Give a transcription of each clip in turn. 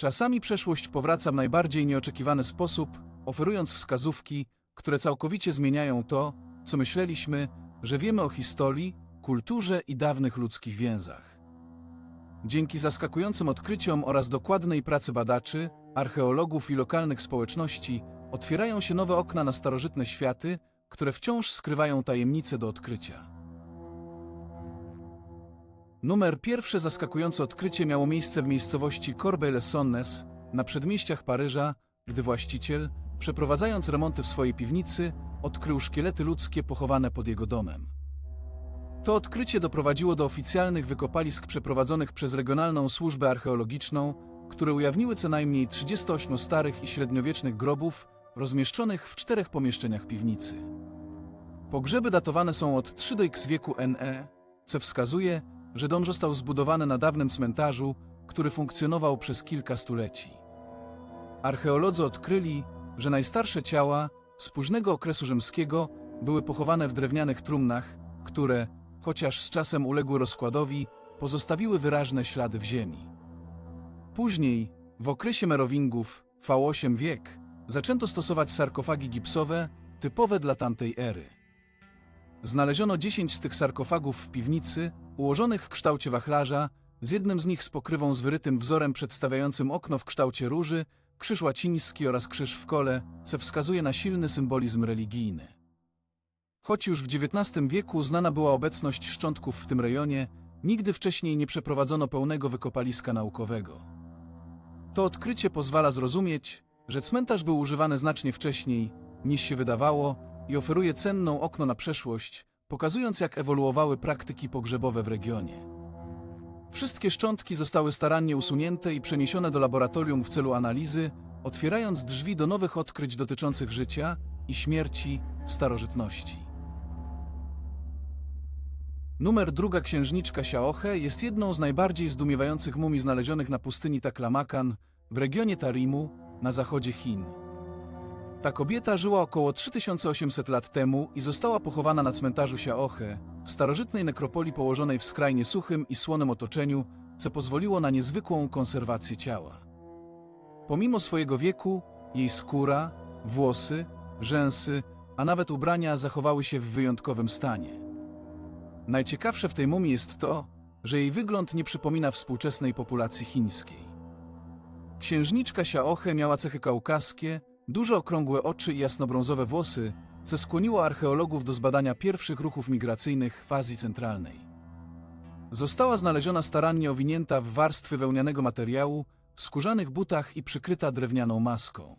Czasami przeszłość powraca w najbardziej nieoczekiwany sposób, oferując wskazówki, które całkowicie zmieniają to, co myśleliśmy, że wiemy o historii, kulturze i dawnych ludzkich więzach. Dzięki zaskakującym odkryciom oraz dokładnej pracy badaczy, archeologów i lokalnych społeczności otwierają się nowe okna na starożytne światy, które wciąż skrywają tajemnice do odkrycia. Numer pierwsze zaskakujące odkrycie miało miejsce w miejscowości Corbeil-Essonnes na przedmieściach Paryża, gdy właściciel, przeprowadzając remonty w swojej piwnicy, odkrył szkielety ludzkie pochowane pod jego domem. To odkrycie doprowadziło do oficjalnych wykopalisk przeprowadzonych przez Regionalną Służbę Archeologiczną, które ujawniły co najmniej 38 starych i średniowiecznych grobów rozmieszczonych w czterech pomieszczeniach piwnicy. Pogrzeby datowane są od 3 do X wieku NE, co wskazuje, że dom został zbudowany na dawnym cmentarzu, który funkcjonował przez kilka stuleci. Archeolodzy odkryli, że najstarsze ciała z późnego okresu rzymskiego były pochowane w drewnianych trumnach, które, chociaż z czasem uległy rozkładowi, pozostawiły wyraźne ślady w ziemi. Później, w okresie Merowingów, V8 wiek, zaczęto stosować sarkofagi gipsowe typowe dla tamtej ery. Znaleziono 10 z tych sarkofagów w piwnicy, ułożonych w kształcie wachlarza, z jednym z nich z pokrywą z wyrytym wzorem przedstawiającym okno w kształcie róży, krzyż łaciński oraz krzyż w kole, co wskazuje na silny symbolizm religijny. Choć już w XIX wieku znana była obecność szczątków w tym rejonie, nigdy wcześniej nie przeprowadzono pełnego wykopaliska naukowego. To odkrycie pozwala zrozumieć, że cmentarz był używany znacznie wcześniej, niż się wydawało i oferuje cenną okno na przeszłość, pokazując jak ewoluowały praktyki pogrzebowe w regionie. Wszystkie szczątki zostały starannie usunięte i przeniesione do laboratorium w celu analizy, otwierając drzwi do nowych odkryć dotyczących życia i śmierci w starożytności. Numer druga księżniczka Siaoche jest jedną z najbardziej zdumiewających mumii znalezionych na pustyni Taklamakan w regionie Tarimu na zachodzie Chin. Ta kobieta żyła około 3800 lat temu i została pochowana na cmentarzu Siaoche, w starożytnej nekropolii położonej w skrajnie suchym i słonym otoczeniu, co pozwoliło na niezwykłą konserwację ciała. Pomimo swojego wieku, jej skóra, włosy, rzęsy, a nawet ubrania zachowały się w wyjątkowym stanie. Najciekawsze w tej mumii jest to, że jej wygląd nie przypomina współczesnej populacji chińskiej. Księżniczka Siaoche miała cechy kaukaskie, duże okrągłe oczy i jasnobrązowe włosy, co skłoniło archeologów do zbadania pierwszych ruchów migracyjnych w Azji Centralnej. Została znaleziona starannie owinięta w warstwy wełnianego materiału, w skórzanych butach i przykryta drewnianą maską.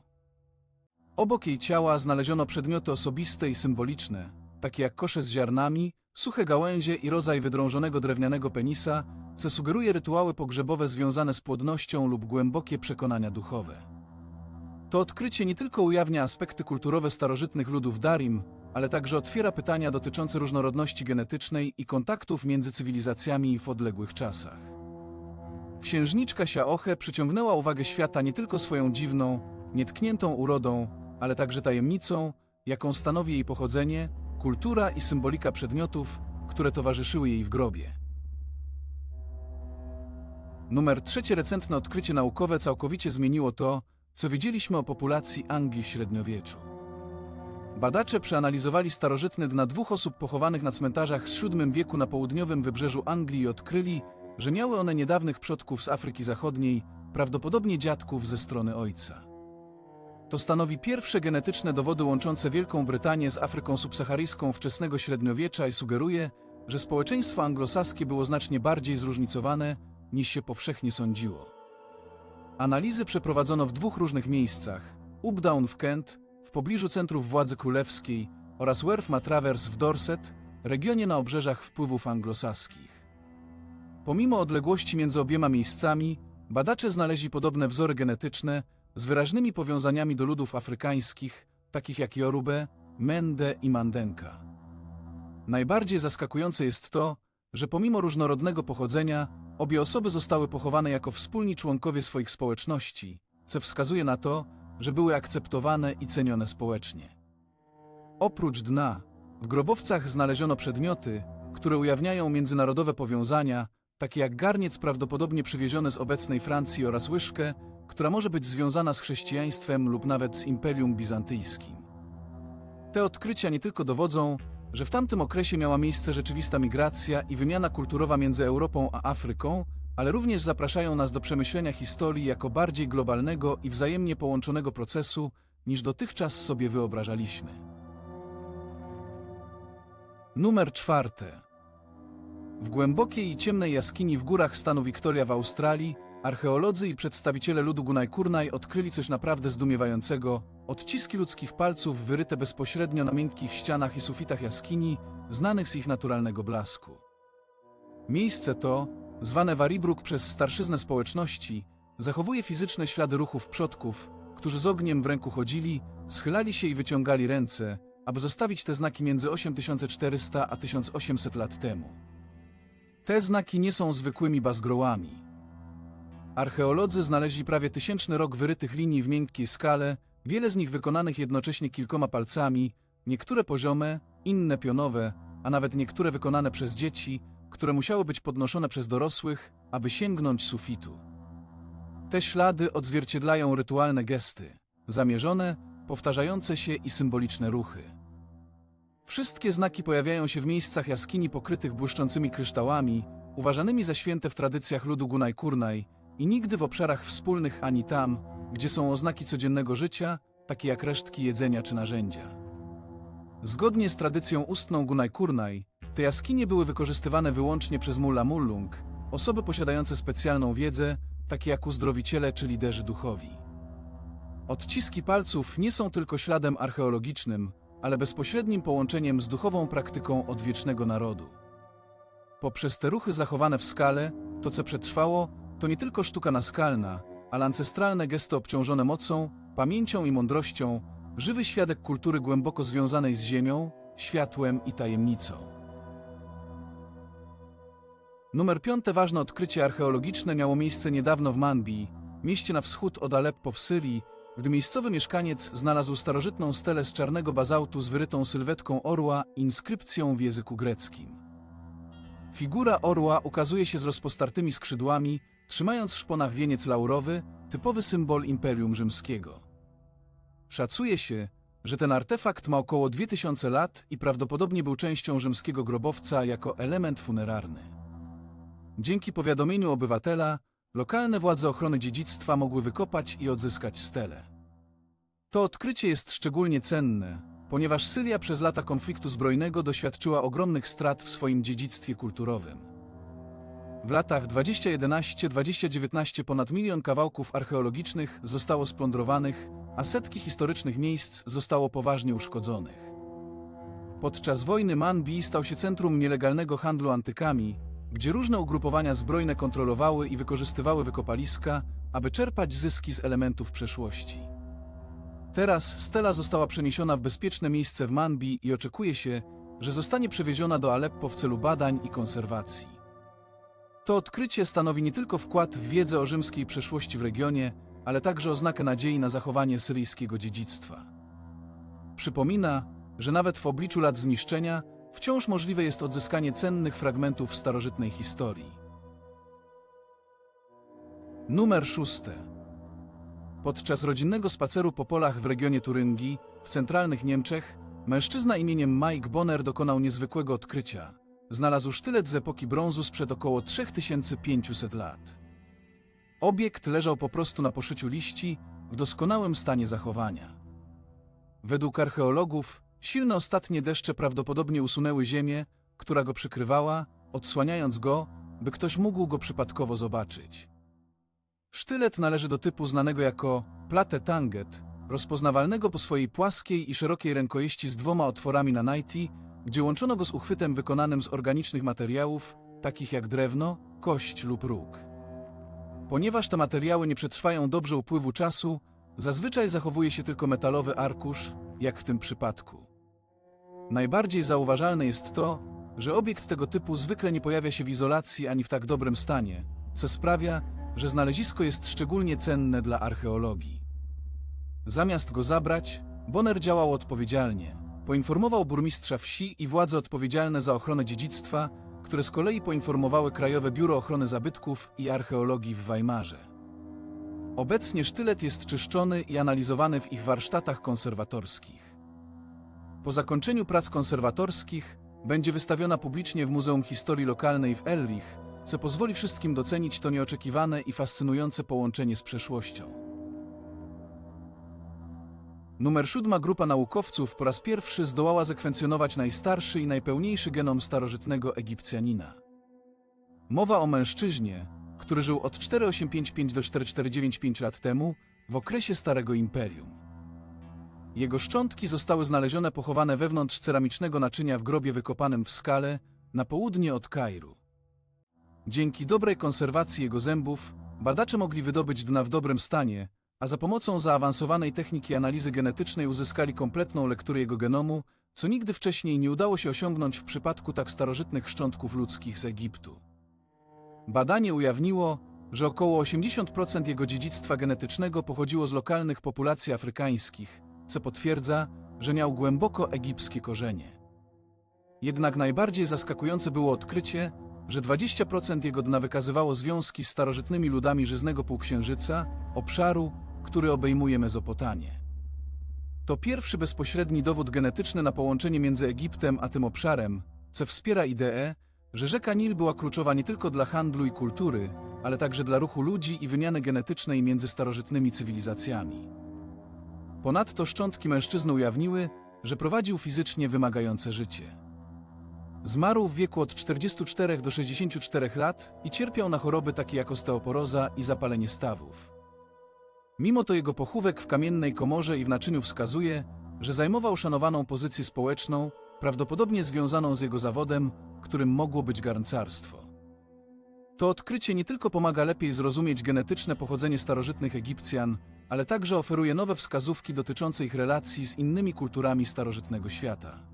Obok jej ciała znaleziono przedmioty osobiste i symboliczne, takie jak kosze z ziarnami, suche gałęzie i rodzaj wydrążonego drewnianego penisa, co sugeruje rytuały pogrzebowe związane z płodnością lub głębokie przekonania duchowe. To odkrycie nie tylko ujawnia aspekty kulturowe starożytnych ludów Darim, ale także otwiera pytania dotyczące różnorodności genetycznej i kontaktów między cywilizacjami w odległych czasach. Księżniczka Siaoche przyciągnęła uwagę świata nie tylko swoją dziwną, nietkniętą urodą, ale także tajemnicą, jaką stanowi jej pochodzenie, kultura i symbolika przedmiotów, które towarzyszyły jej w grobie. Numer trzecie recentne odkrycie naukowe całkowicie zmieniło to, co wiedzieliśmy o populacji Anglii w średniowieczu. Badacze przeanalizowali starożytne dna dwóch osób pochowanych na cmentarzach z VII wieku na południowym wybrzeżu Anglii i odkryli, że miały one niedawnych przodków z Afryki Zachodniej, prawdopodobnie dziadków ze strony ojca. To stanowi pierwsze genetyczne dowody łączące Wielką Brytanię z Afryką subsaharyjską wczesnego średniowiecza i sugeruje, że społeczeństwo anglosaskie było znacznie bardziej zróżnicowane, niż się powszechnie sądziło. Analizy przeprowadzono w dwóch różnych miejscach: Updown w Kent, w pobliżu centrów władzy królewskiej, oraz Werf Matravers w Dorset, regionie na obrzeżach wpływów anglosaskich. Pomimo odległości między obiema miejscami, badacze znaleźli podobne wzory genetyczne z wyraźnymi powiązaniami do ludów afrykańskich, takich jak Yorubę, Mende i Mandenka. Najbardziej zaskakujące jest to, że pomimo różnorodnego pochodzenia, obie osoby zostały pochowane jako wspólni członkowie swoich społeczności, co wskazuje na to, że były akceptowane i cenione społecznie. Oprócz dna, w grobowcach znaleziono przedmioty, które ujawniają międzynarodowe powiązania, takie jak garniec prawdopodobnie przywieziony z obecnej Francji oraz łyżkę, która może być związana z chrześcijaństwem lub nawet z Imperium Bizantyjskim. Te odkrycia nie tylko dowodzą, że w tamtym okresie miała miejsce rzeczywista migracja i wymiana kulturowa między Europą a Afryką, ale również zapraszają nas do przemyślenia historii jako bardziej globalnego i wzajemnie połączonego procesu, niż dotychczas sobie wyobrażaliśmy. Numer czwarty. W głębokiej i ciemnej jaskini w górach stanu Victoria w Australii archeolodzy i przedstawiciele ludu Gunay-Kurnai odkryli coś naprawdę zdumiewającego. Odciski ludzkich palców wyryte bezpośrednio na miękkich ścianach i sufitach jaskini, znanych z ich naturalnego blasku. Miejsce to, zwane Waribróg przez starszyznę społeczności, zachowuje fizyczne ślady ruchów przodków, którzy z ogniem w ręku chodzili, schylali się i wyciągali ręce, aby zostawić te znaki między 8400 a 1800 lat temu. Te znaki nie są zwykłymi bazgrołami. Archeolodzy znaleźli prawie tysięczny rok wyrytych linii w miękkiej skale, wiele z nich wykonanych jednocześnie kilkoma palcami, niektóre poziome, inne pionowe, a nawet niektóre wykonane przez dzieci, które musiały być podnoszone przez dorosłych, aby sięgnąć sufitu. Te ślady odzwierciedlają rytualne gesty, zamierzone, powtarzające się i symboliczne ruchy. Wszystkie znaki pojawiają się w miejscach jaskini pokrytych błyszczącymi kryształami, uważanymi za święte w tradycjach ludu Gunay-Kurnai i nigdy w obszarach wspólnych ani tam, gdzie są oznaki codziennego życia, takie jak resztki jedzenia czy narzędzia. Zgodnie z tradycją ustną Gunay-Kurnai, te jaskinie były wykorzystywane wyłącznie przez Mulla Mullung, osoby posiadające specjalną wiedzę, takie jak uzdrowiciele czy liderzy duchowi. Odciski palców nie są tylko śladem archeologicznym, ale bezpośrednim połączeniem z duchową praktyką odwiecznego narodu. Poprzez te ruchy zachowane w skale, to co przetrwało, to nie tylko sztuka naskalna, ale ancestralne gesty obciążone mocą, pamięcią i mądrością, żywy świadek kultury głęboko związanej z ziemią, światłem i tajemnicą. Numer piąte ważne odkrycie archeologiczne miało miejsce niedawno w Manbi, mieście na wschód od Aleppo w Syrii, gdy miejscowy mieszkaniec znalazł starożytną stelę z czarnego bazaltu z wyrytą sylwetką orła inskrypcją w języku greckim. Figura orła ukazuje się z rozpostartymi skrzydłami, trzymając w szponach wieniec laurowy, typowy symbol Imperium Rzymskiego. Szacuje się, że ten artefakt ma około 2000 lat i prawdopodobnie był częścią rzymskiego grobowca jako element funerarny. Dzięki powiadomieniu obywatela, lokalne władze ochrony dziedzictwa mogły wykopać i odzyskać stele. To odkrycie jest szczególnie cenne, ponieważ Syria przez lata konfliktu zbrojnego doświadczyła ogromnych strat w swoim dziedzictwie kulturowym. W latach 2011-2019 ponad milion kawałków archeologicznych zostało splądrowanych, a setki historycznych miejsc zostało poważnie uszkodzonych. Podczas wojny Manbi stał się centrum nielegalnego handlu antykami, gdzie różne ugrupowania zbrojne kontrolowały i wykorzystywały wykopaliska, aby czerpać zyski z elementów przeszłości. Teraz stela została przeniesiona w bezpieczne miejsce w Manbi i oczekuje się, że zostanie przewieziona do Aleppo w celu badań i konserwacji. To odkrycie stanowi nie tylko wkład w wiedzę o rzymskiej przeszłości w regionie, ale także oznakę nadziei na zachowanie syryjskiego dziedzictwa. Przypomina, że nawet w obliczu lat zniszczenia wciąż możliwe jest odzyskanie cennych fragmentów starożytnej historii. Numer szósty. Podczas rodzinnego spaceru po polach w regionie Turyngii, w centralnych Niemczech, mężczyzna imieniem Mike Bonner dokonał niezwykłego odkrycia. Znalazł sztylet z epoki brązu sprzed około 3500 lat. Obiekt leżał po prostu na poszyciu liści, w doskonałym stanie zachowania. Według archeologów, silne ostatnie deszcze prawdopodobnie usunęły ziemię, która go przykrywała, odsłaniając go, by ktoś mógł go przypadkowo zobaczyć. Sztylet należy do typu znanego jako plate tanget, rozpoznawalnego po swojej płaskiej i szerokiej rękojeści z dwoma otworami na najti, gdzie łączono go z uchwytem wykonanym z organicznych materiałów, takich jak drewno, kość lub róg. Ponieważ te materiały nie przetrwają dobrze upływu czasu, zazwyczaj zachowuje się tylko metalowy arkusz, jak w tym przypadku. Najbardziej zauważalne jest to, że obiekt tego typu zwykle nie pojawia się w izolacji ani w tak dobrym stanie, co sprawia, że znalezisko jest szczególnie cenne dla archeologii. Zamiast go zabrać, Bonner działał odpowiedzialnie. Poinformował burmistrza wsi i władze odpowiedzialne za ochronę dziedzictwa, które z kolei poinformowały Krajowe Biuro Ochrony Zabytków i Archeologii w Weimarze. Obecnie sztylet jest czyszczony i analizowany w ich warsztatach konserwatorskich. Po zakończeniu prac konserwatorskich będzie wystawiona publicznie w Muzeum Historii Lokalnej w Elrich, co pozwoli wszystkim docenić to nieoczekiwane i fascynujące połączenie z przeszłością. Numer siódma grupa naukowców po raz pierwszy zdołała zekwencjonować najstarszy i najpełniejszy genom starożytnego Egipcjanina. Mowa o mężczyźnie, który żył od 4855 do 4495 lat temu w okresie Starego Imperium. Jego szczątki zostały znalezione pochowane wewnątrz ceramicznego naczynia w grobie wykopanym w skale na południe od Kairu. Dzięki dobrej konserwacji jego zębów badacze mogli wydobyć dna w dobrym stanie, a za pomocą zaawansowanej techniki analizy genetycznej uzyskali kompletną lekturę jego genomu, co nigdy wcześniej nie udało się osiągnąć w przypadku tak starożytnych szczątków ludzkich z Egiptu. Badanie ujawniło, że około 80% jego dziedzictwa genetycznego pochodziło z lokalnych populacji afrykańskich, co potwierdza, że miał głęboko egipskie korzenie. Jednak najbardziej zaskakujące było odkrycie, że 20% jego dna wykazywało związki z starożytnymi ludami żyznego półksiężyca, obszaru, który obejmuje Mezopotamię. To pierwszy bezpośredni dowód genetyczny na połączenie między Egiptem a tym obszarem, co wspiera ideę, że rzeka Nil była kluczowa nie tylko dla handlu i kultury, ale także dla ruchu ludzi i wymiany genetycznej między starożytnymi cywilizacjami. Ponadto szczątki mężczyzny ujawniły, że prowadził fizycznie wymagające życie. Zmarł w wieku od 44 do 64 lat i cierpiał na choroby takie jak osteoporoza i zapalenie stawów. Mimo to jego pochówek w kamiennej komorze i w naczyniu wskazuje, że zajmował szanowaną pozycję społeczną, prawdopodobnie związaną z jego zawodem, którym mogło być garncarstwo. To odkrycie nie tylko pomaga lepiej zrozumieć genetyczne pochodzenie starożytnych Egipcjan, ale także oferuje nowe wskazówki dotyczące ich relacji z innymi kulturami starożytnego świata.